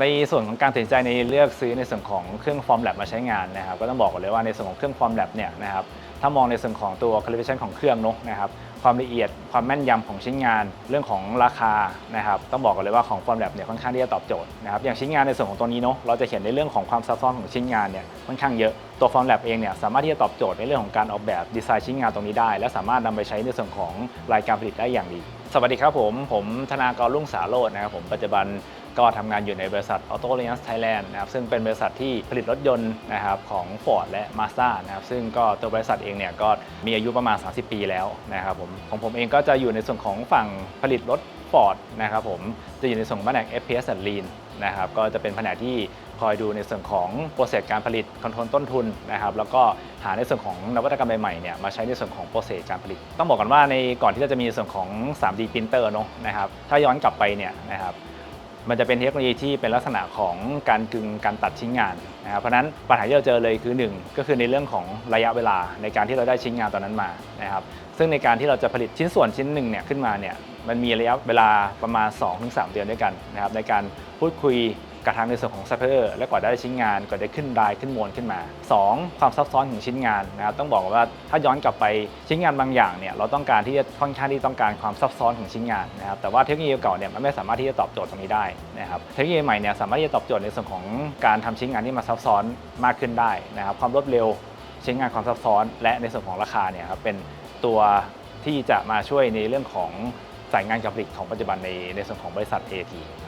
ในส่วนของการตัดสินใจในเลือกซื้อในส่วนของเครื่องฟอร์มแลบมาใช้งานนะครับก็ต้องบอกก่อนเลยว่าในส่วนของเครื่องฟอร์มแลบเนี่ยนะครับถ้ามองในส่วนของตัว calibration ของเครื่องนอะนะครับความละเอียดความแม่นยำของชิ้นงาน เรื่องของราคานะครับต้องบอกก่อนเลยว่าของฟอร์มแลบเนี่ยค่อนข้างที่จะตอบโจทย์นะครับอย่างชิ้นงานในส่วนของตัวนี้เนอะเราจะเห็นในเรื่องของความซับซ้อนของชิ้นงานเนี่ยค่อนข้างเยอะตัวฟอร์มแลบเองเนี่ยสามารถที่จะตอบโจทย์ในเรื่องของการออกแบบดีไซน์ชิ้นงานตรงนี้ได้ และสามารถนำไปใช้ในส่วนของรายการผลิตได้อย่างดี สวัสดีครับผมผมธนากรรุ่งสาโรจน์นะครับผมปัจจุบัน ก็ทำงานอยู่ในบริษัท Auto Alliance Thailand นะครับซึ่งเป็นบริษัทที่ผลิตรถยนต์นะครับของ Ford และ Mazda นะครับซึ่งก็ตัวบริษัทเองเนี่ยก็มีอายุประมาณ 30 ปีแล้วนะครับผมของผมเองก็จะอยู่ในส่วนของฝั่งผลิตรถ Ford นะครับผมจะอยู่ในส่วนแผนก FPS and Lean นะครับก็จะเป็นแผนกที่คอยดูในส่วนของโปรเซสการผลิตคอนโทรลต้นทุนนะครับแล้วก็หาในส่วนของนวัตกรรมใหม่ๆเนี่ยมาใช้ในส่วนของโปรเซสการผลิต ต้องบอกกันว่าในก่อนที่จะมีส่วนของ 3D printer เนอะนะครับถ้าย้อนกลับไปเนี่ยนะครับ มันจะเป็นเทคโนโลยีที่เป็นลักษณะของการกึงการตัดชิ้นงานนะครับเพราะนั้นปัญหาที่เราเจอเลยคือ 1 ก็คือในเรื่องของระยะเวลาในการที่เราได้ชิ้นงานตอนนั้นมานะครับซึ่งในการที่เราจะผลิตชิ้นส่วนชิ้นหนึ่งเนี่ยขึ้นมาเนี่ยมันมีระยะเวลาประมาณ 2-3 เดือนด้วยกันนะครับในการพูดคุย กับทางในส่วนของซัพพลายเออร์และกว่าได้ชิ้นงานกว่าได้ขึ้นรายขึ้นมวลขึ้นมา 2. ความซับซ้อนของชิ้นงานนะครับต้องบอกว่าถ้าย้อนกลับไปชิ้นงานบางอย่างเนี่ยเราต้องการที่จะค่อนข้างที่ต้องการความซับซ้อนของชิ้นงานนะครับแต่ว่าเทคโนโลยีเก่าเนี่ยมันไม่สามารถที่จะตอบโจทย์ตรงนี้ได้นะครับเทคโนโลยีใหม่เนี่ยสามารถที่จะตอบโจทย์ในส่วนของการทำชิ้นงานที่มันซับซ้อนมากขึ้นได้นะครับความรวดเร็วชิ้นงานความซับซ้อน และในส่วนของราคาเนี่ยครับเป็นตัวที่จะมาช่วยในเรื่องของสายงานการผลิตของปัจจุบันในในส่วนของบริษัท AT ครับ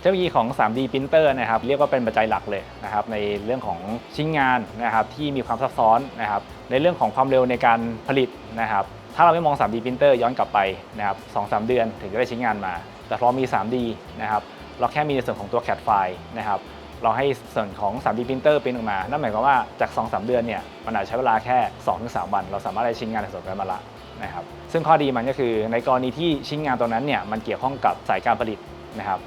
เทคโนโลยีของ 3D printer นะครับเรียกว่าเป็นปัจจัยหลักเลยนะครับในเรื่องของชิ้นงานนะครับที่มีความซับซ้อนนะครับในเรื่องของความเร็วในการผลิตนะครับถ้าเราไม่มอง 3D printer ย้อนกลับไปนะครับ2-3เดือนถึงจะได้ชิ้นงานมา แต่พอมี 3D นะครับเราแค่มีในส่วนของตัว CAD ไฟล์นะครับเราให้ส่วนของ 3D printer เป็นออกมา นั่นหมายความว่าจาก 2-3 เดือนเนี่ยมันอาจใช้เวลาแค่ 2-3 วัน เราสามารถได้ชิ้นงานในส่วนนั้นมาละนะครับซึ่งข้อดีมันก็คือในกรณีที่ชิ้นงานตัวนั้นเนี่ยมันเกี่ยวข้องกับสายการผลิตนะครับ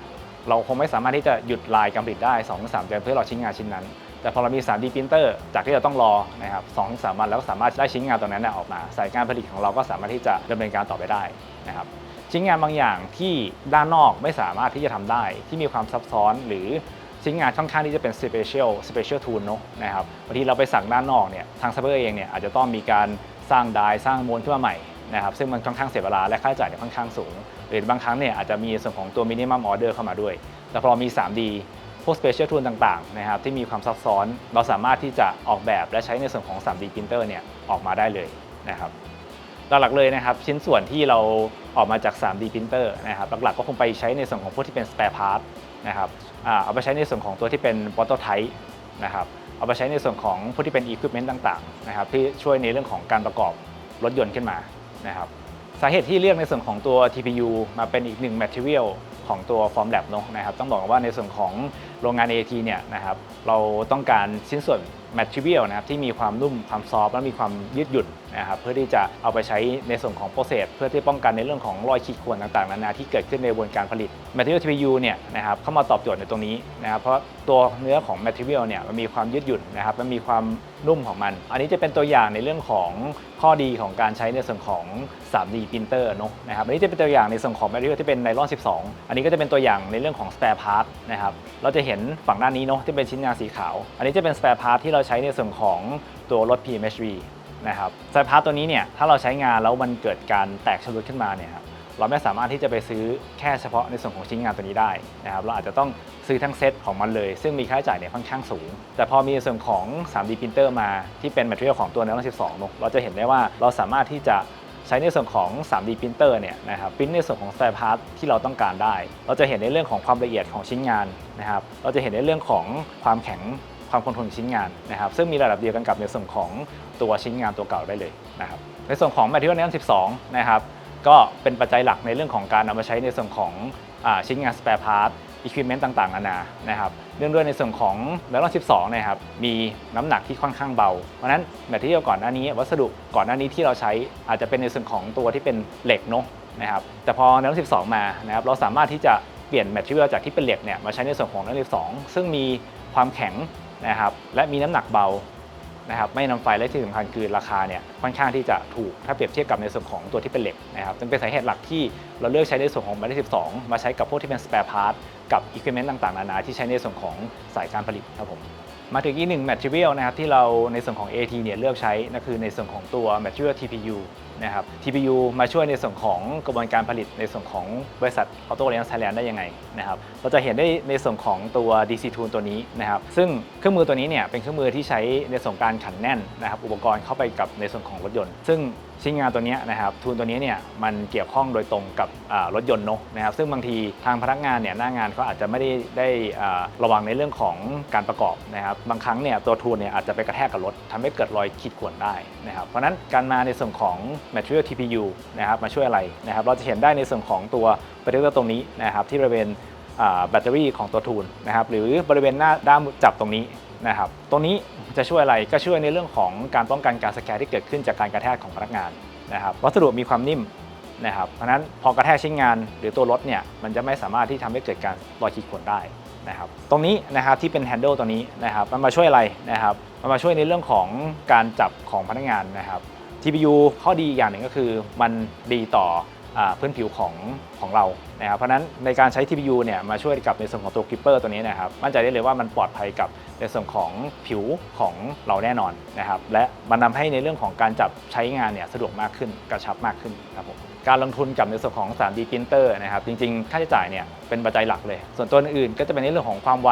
เราคงไม่สามารถที่จะหยุดลายการผลิตได้2-3เดือนเพื่อรอชิ้นงานชิ้นนั้น แต่พอเรามี 3D printer จากที่เราต้องรอนะครับ2-3วันแล้วก็สามารถได้ชิ้นงานตัวนั้นออกมาสายการผลิตของเราก็สามารถที่จะดำเนินการต่อไปได้นะครับชิ้นงานบางอย่างที่ด้านนอกไม่สามารถที่จะทำได้ ที่มีความซับซ้อนหรือชิ้นงานค่อนข้างที่จะเป็น special special tool เนอะนะครับบางทีเราไปสั่งด้านนอกเนี่ยทางซัพพลายเออร์เองเนี่ยอาจจะต้องมีการสร้างดายสร้างมวลขึ้นมาใหม่นะครับซึ่งมันค่อนข้างเสียเวลาและค่าใช้จ่ายเนี่ยค่อนข้างสูง หรือบางครั้งเนี่ยอาจจะมีส่วนของตัว minimum order เข้ามาด้วย แต่พอมี 3D พวก special tool ต่างๆนะครับที่มีความซับซ้อน เราสามารถที่จะออกแบบและใช้ในส่วนของ 3D printer เนี่ยออกมาได้เลยนะครับหลักๆเลยนะครับชิ้นส่วนที่เราออกมาจาก 3D printer นะครับหลักๆก็คงไปใช้ในส่วนของพวกที่เป็น spare part นะครับอเอาไปใช้ในส่วนของตัวที่เป็น prototype นะครับเอาไปใช้ในส่วนของพวกที่เป็น equipment ต่างๆนะครับที่ช่วยในเรื่องของการประกอบรถยนต์ขึ้นมานะครับ สาเหตุที่เลือกในส่วนของตัว TPU มาเป็นอีกหนึ่ง material ของตัว Form Lab เนอะนะครับต้องบอกว่าในส่วนของ โรงงาน AT เนี่ยนะครับเราต้องการชิ้นส่วน material นะครับที่มีความนุ่มความซอฟต์และมีความยืดหยุ่นนะครับเพื่อที่จะเอาไปใช้ในส่วนของโปรเซสเพื่อที่ป้องกันในเรื่องของรอยขีดข่วนต่างๆนานาที่เกิดขึ้นในกระบวนการผลิต material TPU เนี่ยนะครับเข้ามาตอบโจทย์ในตรงนี้นะครับเพราะตัวเนื้อของ material เนี่ยมันมีความยืดหยุ่นนะครับมันมีความนุ่มของมัน อันนี้จะเป็นตัวอย่างในเรื่องของข้อดีของการใช้ในส่วนของ 3D printer เนอะนะครับอันนี้จะเป็นตัวอย่างในส่วนของ material ที่เป็นไนลอน 12 อันนี้ก็จะเป็นตัวอย่างในเรื่องของ spare part นะครับเราจะเห็นฝั่งด้านนี้เนอะที่เป็นชิ้นงานสีขาว อันนี้จะเป็น spare part ที่เราใช้ในส่วนของตัวรถ PMHV นะครับสายพาร์ทตัวนี้เนี่ยถ้าเราใช้งานแล้วมันเกิดการแตกชำรุดขึ้นมาเนี่ยครับเราไม่สามารถที่จะไปซื้อแค่เฉพาะในส่วนของชิ้นงานตัวนี้ได้นะครับเราอาจจะต้องซื้อทั้งเซตของมันเลย ซึ่งมีค่าใช้จ่ายเนี่ยค่อนข้างสูง แต่พอมีในส่วนของ 3D printer มาที่เป็น material ของตัว Nano 12เนอะเราจะเห็นได้ว่าเราสามารถที่จะ ช้ในส่วนของ 3D printer เนี่ยนะครับพิมพ์ในส่วนของ spare part ที่เราต้องการได้ เราจะเห็นในเรื่องของความละเอียดของชิ้นงานนะครับเราจะเห็นในเรื่องของความแข็งความคงทนชิ้นงานนะครับซึ่งมีระดับเดียวกันกับในส่วนของตัวชิ้นงานตัวเก่าได้เลยนะครับในส่วนของ Material Nano 12 นะครับก็เป็นปัจจัยหลักในเรื่องของการเอามาใช้ในส่วนของอาชิ้นงาน spare part equipment ต่างๆนานานะครับ เนื่องด้วยในส่วนของ Nano 12นะครับมีน้ำหนักที่ค่อนข้างเบา เพราะนั้นแมทเทียลก่อนหน้านี้ วัสดุก่อนหน้านี้ที่เราใช้อาจจะเป็นในส่วนของตัวที่เป็นเหล็กเนาะนะครับแต่พอ Nano 12 มานะครับเราสามารถที่จะเปลี่ยนแมทเทียลจากที่เป็นเหล็กเนี่ยมาใช้ในส่วนของ Nano 12 ซึ่งมีความแข็งนะครับและมีน้ำหนักเบา นะครับไม่นำไฟและที่สำคัญคือราคาเนี่ยค่อนข้างที่จะถูกถ้าเปรียบเทียบกับในส่วนของตัวที่เป็นเหล็กนะครับจึงเป็นสาเหตุหลักที่เราเลือกใช้ในส่วนของหมาเลข12 มาใช้กับพวกที่เป็น spare part กับอุปกรณ์ต่างๆนานาที่ใช้ในส่วนของสายการผลิตครับผมมาถึงอีกหนึ่ง material นะครับที่เราในส่วนของ AT เนี่ยเลือกใช้นั่นคือในส่วนของตัว material TPU นะครับ TPU มาช่วยในส่วนของกระบวนการผลิตในส่วนของบริษัท Auto Alliance Thailand ได้ยังไงนะครับเราจะเห็นได้ในส่วนของตัว DC Tool ตัวนี้นะครับ ซึ่งเครื่องมือตัวนี้เนี่ยเป็นเครื่องมือที่ใช้ในส่วนการขันแน่นนะครับ อุปกรณ์เข้าไปกับในส่วนของรถยนต์ ซึ่ง ชิ้นงานตัวนี้นะครับทูลตัวนี้เนี่ยมันเกี่ยวข้องโดยตรงกับรถยนต์เนอะนะครับซึ่งบางทีทางพนักงานเนี่ยหน้างานเขาอาจจะไม่ได้ได้ระวังในเรื่องของการประกอบนะครับบางครั้งเนี่ยตัวทูลเนี่ยอาจจะไปกระแทกกับรถทำให้เกิดรอยขีดข่วนได้นะครับเพราะฉะนั้นการมาในส่วนของ material TPU นะครับมาช่วยอะไรนะครับเราจะเห็นได้ในส่วนของตัว protector ตรงนี้นะครับที่บริเวณแบตเตอรี่ของตัวทูลนะครับหรือบริเวณหน้าด้ามจับตรงนี้ นะครับตรงนี้จะช่วยอะไรก็ช่วยในเรื่องของการป้องกันการสแกนที่เกิดขึ้นจากการกระแทกของพนักงานนะครับวัสดุมีความนิ่มนะครับเพราะฉะนั้นพอกระแทกชิ้นงานหรือตัวรถเนี่ยมันจะไม่สามารถที่ทำให้เกิดการรอยขีดข่วนได้นะครับตรงนี้นะครับที่เป็นแฮนเดิลตัวนี้นะครับมันมาช่วยอะไรนะครับมันมาช่วยในเรื่องของการจับของพนักงานนะครับ TPU ข้อดีอย่างหนึ่งก็คือมันดีต่อ พื้นผิวของของเรานะครับเพราะนั้นในการใช้ TPU เนี่ยมาช่วยกับในส่วนของตัวกริปเปอร์ตัวนี้นะครับมั่นใจได้เลยว่ามันปลอดภัยกับในส่วนของผิวของเราแน่นอนนะครับและมันทำให้ในเรื่องของการจับใช้งานเนี่ยสะดวกมากขึ้นกระชับมากขึ้นครับผมการลงทุนกับในส่วนของ 3D printer นะครับจริงๆ ค่าใช้จ่ายเนี่ยเป็นปัจจัยหลักเลย ส่วนตัวอื่นๆก็จะเป็นในเรื่องของความไว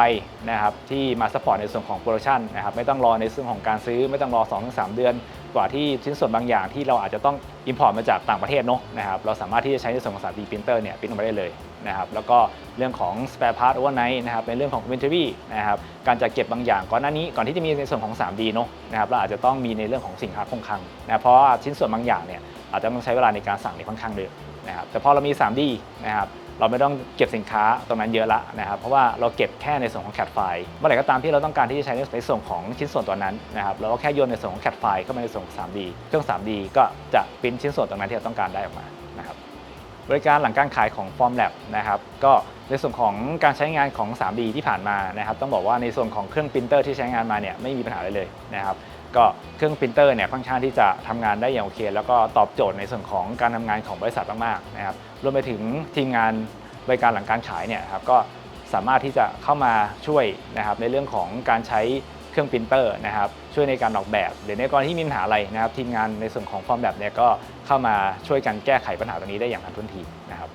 นะครับที่มาซัพพอร์ตในส่วนของโปรดักชันนะครับไม่ต้องรอในเรื่องของการซื้อไม่ต้องรอ 2-3 เดือน กว่าที่ชิ้นส่วนบางอย่างที่เราอาจจะต้อง import มาจากต่างประเทศเนาะนะครับเราสามารถที่จะใช้ในส่วนของ 3D printer เนี่ยพิมพ์ออกมาได้เลยนะครับแล้วก็เรื่องของ spare part overnight นะครับในเรื่องของ inventory นะครับการจัดเก็บบางอย่างก่อนหน้านี้ก่อนที่จะมีในส่วนของ 3D เนาะนะครับเราอาจจะต้องมีในเรื่องของสินค้าคงคลังนะเพราะว่าชิ้นส่วนบางอย่างเนี่ยอาจจะต้องใช้เวลาในการสั่งในค่อนข้างเยอะนะครับแต่พอเรามี 3D นะครับ เราไม่ต้องเก็บสินค้าตรงนั้นเยอะละนะครับเพราะว่าเราเก็บแค่ในส่วนของ CAD ไฟล์เมื่อไหร่ก็ตามที่เราต้องการที่จะใช้ในส่วนของชิ้นส่วนตัวนั้นนะครับเราก็แค่โยนในส่วนของ CAD ไฟล์เข้ามาในส่วนของ 3D เครื่อง 3D ก็จะปริ้นชิ้นส่วนตรงนั้นที่เราต้องการได้ออกมานะครับบริการหลังการขายของ Formlab นะครับก็ในส่วนของการใช้งานของ 3D ที่ผ่านมานะครับต้องบอกว่าในส่วนของเครื่องปรินเตอร์ที่ใช้งานมาเนี่ยไม่มีปัญหาอะไรเลยนะครับ ก็เครื่องปรินเตอร์เนี่ยค่อนข้างที่จะทำงานได้อย่างโอเค แล้วก็ตอบโจทย์ในส่วนของการทำงานของบริษัทมากๆนะครับรวมไปถึงทีมงานบริการหลังการขายเนี่ยครับก็สามารถที่จะเข้ามาช่วยนะครับในเรื่องของการใช้เครื่องปรินเตอร์นะครับช่วยในการออกแบบหรือในกรณีที่มีปัญหาอะไรนะครับทีมงานในส่วนของ Formlab เนี่ยก็เข้ามาช่วยกันแก้ไขปัญหาตรงนี้ได้อย่างทันท่วงทีนะครับ